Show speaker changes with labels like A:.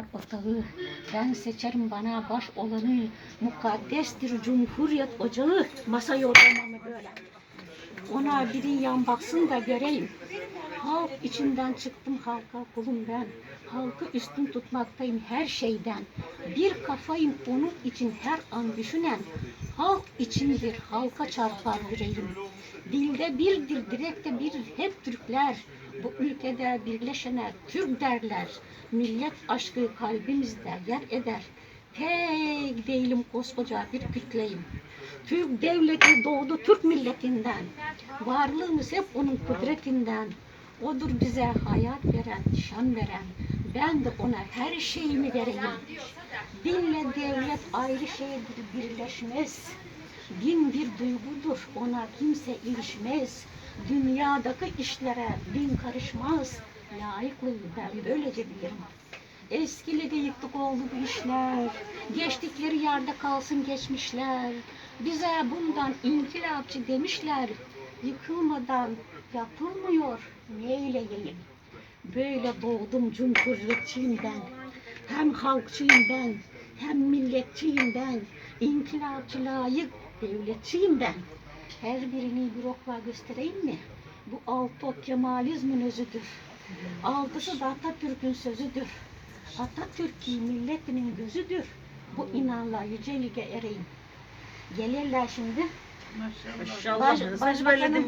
A: var otağı. Ben seçerim bana baş olanı. Mukaddestir cumhuriyet ocağı. Masayı odamamı böyle. Ona biri yan baksın da göreyim. Halk içinden çıktım halka kulum ben. Halkı üstün tutmaktayım her şeyden. Bir kafayım onun için her an düşünen. Halk içindir, halka çarpar yüreğim. Dilde birdir, direkte bir hep Türkler. Bu ülkede birleşene Türk derler. Millet aşkı kalbimizde yer eder. Tek değilim koskoca bir kütleyim. Türk devleti doğdu Türk milletinden. Varlığımız hep onun kudretinden. Odur bize hayat veren, şan veren. Ben de ona her şeyimi vereyim. Dinle devlet ayrı şeydir, birleşmez. Din bir duygudur, ona kimse ilişmez. Dünyadaki işlere din karışmaz. Layıklığı ben böylece bilirim. Eskileri yıktık oldu bu işler. Geçtikleri yerde kalsın geçmişler. Bize bundan inkılapçı demişler. Yıkılmadan yapılmıyor. Neyleyeyim? Böyle doğdum cumhuriyetçiyim ben. Hem halkçıyım ben, hem milletçiyim ben. İnkılapçı layık devletçiyim ben. Her birini bir okla göstereyim mi? Bu altı ok Kemalizmin özüdür. Altısı da Atatürk'ün sözüdür. Atatürk milletinin gözüdür. Bu inanla yüce lige ereyim. Gelirler şimdi.
B: Maşallah.
A: Baş-
B: Baş,
A: başbakanım-